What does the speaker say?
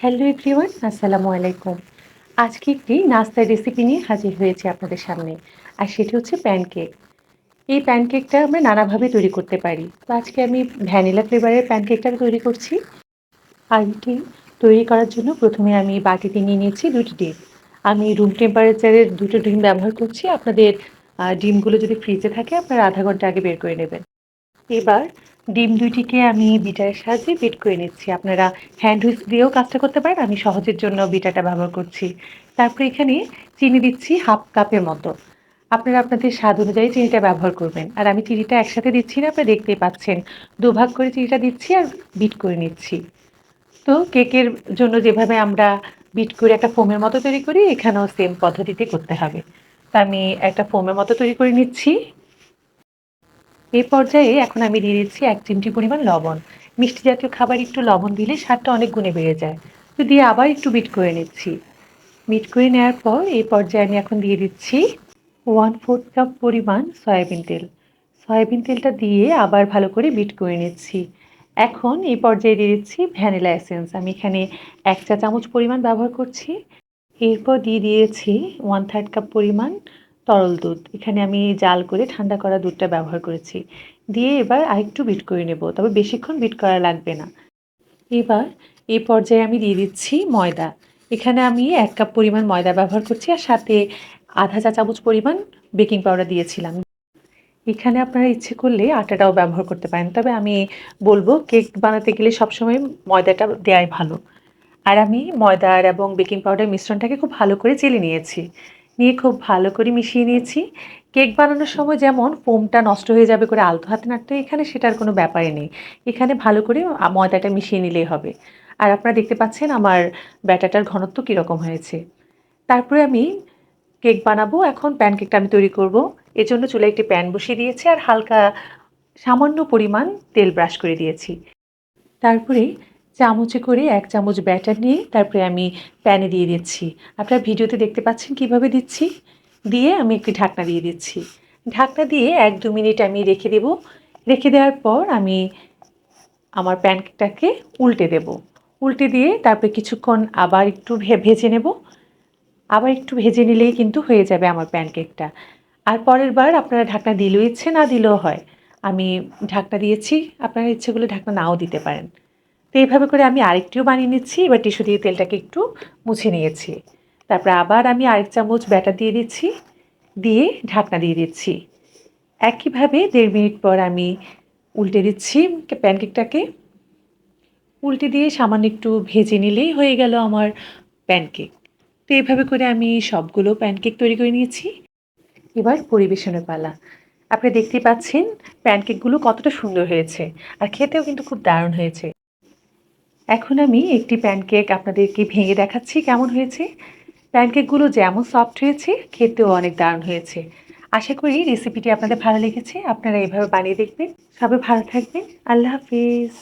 Hello everyone, আসসালামু আলাইকুম। আজকে একটি নাস্তার রেসিপি নিয়ে হাজির হয়েছে আপনাদের সামনে, আর সেটি হচ্ছে প্যানকেক এই প্যানকেকটা আমরা নানাভাবে তৈরি করতে পারি। তো আজকে আমি ভ্যানিলা ফ্লেভারের প্যানকেকটা তৈরি করছি। আর এটি তৈরি করার জন্য প্রথমে আমি বাটিতে নিয়ে নিয়েছি দুটি ডিম। আমি রুম টেম্পারেচারের দুটো ডিম ব্যবহার করছি। আপনাদের ডিমগুলো যদি ফ্রিজে থাকে, আপনারা আধা ঘণ্টা আগে বের করে নেবেন। এবার ডিম দুইটিকে আমি বিটারের সাহায্যে বিট করে নিচ্ছি। আপনারা হ্যান্ড হুইস দিয়েও কাজটা করতে পারেন, আমি সহজের জন্য বিটাটা ব্যবহার করছি। তারপরে এখানে চিনি দিচ্ছি হাফ কাপের মতো। আপনারা আপনাদের স্বাদ অনুযায়ী চিনিটা ব্যবহার করবেন। আর আমি চিনিটা একসাথে দিচ্ছি না, আপনারা দেখতেই পাচ্ছেন। দুভাগ করে চিনিটা দিচ্ছি আর বিট করে নিচ্ছি। তো কেকের জন্য যেভাবে আমরা বিট করে একটা ফোমের মতো তৈরি করি, এখানেও সেম পদ্ধতিতে করতে হবে। তা আমি একটা ফোমের মতো তৈরি করে নিচ্ছি। এই পর্যায়ে এখন আমি দিয়ে দিচ্ছি এক চিমটি পরিমাণ লবণ। মিষ্টি জাতীয় খাবার একটু লবণ দিলে স্বাদটা অনেক গুণে বেড়ে যায়। তো দিয়ে আবার একটু বিট করে নিচ্ছি। বিট করে নেওয়ার পর এই পর্যায়ে আমি এখন দিয়ে দিচ্ছি ওয়ান ফোর্থ কাপ পরিমাণ সয়াবিন তেল। সয়াবিন তেলটা দিয়ে আবার ভালো করে বিট করে নিচ্ছি। এখন এই পর্যায়ে দিয়ে দিচ্ছি ভ্যানিলা এসেন্স। আমি এখানে এক চা চামচ পরিমাণ ব্যবহার করছি। এরপর দিয়ে দিয়েছি ওয়ান থার্ড কাপ পরিমাণ তরল দুধ। এখানে আমি জাল করে ঠান্ডা করা দুধটা ব্যবহার করেছি। দিয়ে এবার আরেকটু বিট করে নেব, তবে বেশিক্ষণ বিট করা লাগবে না। এবার এই পর্যায়ে আমি দিয়ে দিচ্ছি ময়দা। এখানে আমি এক কাপ পরিমাণ ময়দা ব্যবহার করছি আর সাথে আধা চা চামচ পরিমাণ বেকিং পাউডার দিয়েছিলাম। এখানে আপনারা ইচ্ছে করলে আটাটাও ব্যবহার করতে পারেন, তবে আমি বলব কেক বানাতে গেলে সবসময় ময়দাটা দেওয়াই ভালো। আর আমি ময়দার এবং বেকিং পাউডার মিশ্রণটাকে খুব ভালো করে চেলে নিয়েছি। নিয়ে খুব ভালো করে মিশিয়ে নিয়েছি। কেক বানানোর সময় যেমন ফোমটা নষ্ট হয়ে যাবে করে আলতো হাতে নাড়তে এখানে সেটার কোনো ব্যাপারই নেই। এখানে ভালো করে ময়দাটা মিশিয়ে নিলেই হবে। আর আপনারা দেখতে পাচ্ছেন আমার ব্যাটাটার ঘনত্ব কীরকম হয়েছে। তারপরে আমি কেক বানাবো। এখন প্যানকেকটা আমি তৈরি করব। এর জন্য চুলায় একটি প্যান বসিয়ে দিয়েছি আর হালকা সামান্য পরিমাণ তেল ব্রাশ করে দিয়েছি। তারপরে চামচে করে এক চামচ ব্যাটার নিয়ে তারপরে আমি প্যানে দিয়ে দিচ্ছি। আপনারা ভিডিওতে দেখতে পাচ্ছেন কীভাবে দিচ্ছি? দিয়ে আমি একটি ঢাকনা দিয়ে দিচ্ছি। ঢাকনা দিয়ে এক দু মিনিট আমি রেখে দেব। রেখে দেওয়ার পর আমি আমার প্যানকেকটাকে উল্টে দেব। উল্টে দিয়ে তারপরে কিছুক্ষণ আবার একটু ভেজে নেব। আবার একটু ভেজে নিলেই কিন্তু হয়ে যাবে আমার প্যানকেকটা। আর পরের বার আপনারা ঢাকনা দিলেও ইচ্ছে না দিলেও হয়। আমি ঢাকনা দিয়েছি। আপনারা ইচ্ছেগুলো ঢাকনা নাও দিতে পারেন। তো এইভাবে করে আমি আরেকটিও বানিয়ে নিচ্ছি। এবার টিস্যু দিয়ে তেলটাকে একটু মুছে নিয়েছি। তারপর আবার আমি আরেক চামচ ব্যাটার দিয়ে দিচ্ছি, দিয়ে ঢাকনা দিয়ে দিচ্ছি। একইভাবে দেড় মিনিট পর আমি উল্টে দিচ্ছি প্যানকেকটাকে। উল্টে দিয়ে সামান্য একটু ভেজে নিলেই হয়ে গেল আমার প্যানকেক। তো এইভাবে করে আমি সবগুলো প্যানকেক তৈরি করে নিয়েছি। এবার পরিবেশনের পালা। আপনি দেখতে পাচ্ছেন প্যানকেকগুলো কতটা সুন্দর হয়েছে। আর খেতেও কিন্তু খুব দারুণ হয়েছে। এখন আমি একটি প্যানকেক আপনাদেরকে ভেঙে দেখাচ্ছি, কেমন হয়েছে? প্যানকেকগুলো যেমন সফট হয়েছে, খেতেও অনেক দারুণ হয়েছে। আশা করি রেসিপিটি আপনাদের ভালো লেগেছে, আপনারা এভাবে বানিয়ে দেখবেন। সবাই ভালো থাকবেন, আল্লাহ হাফিজ।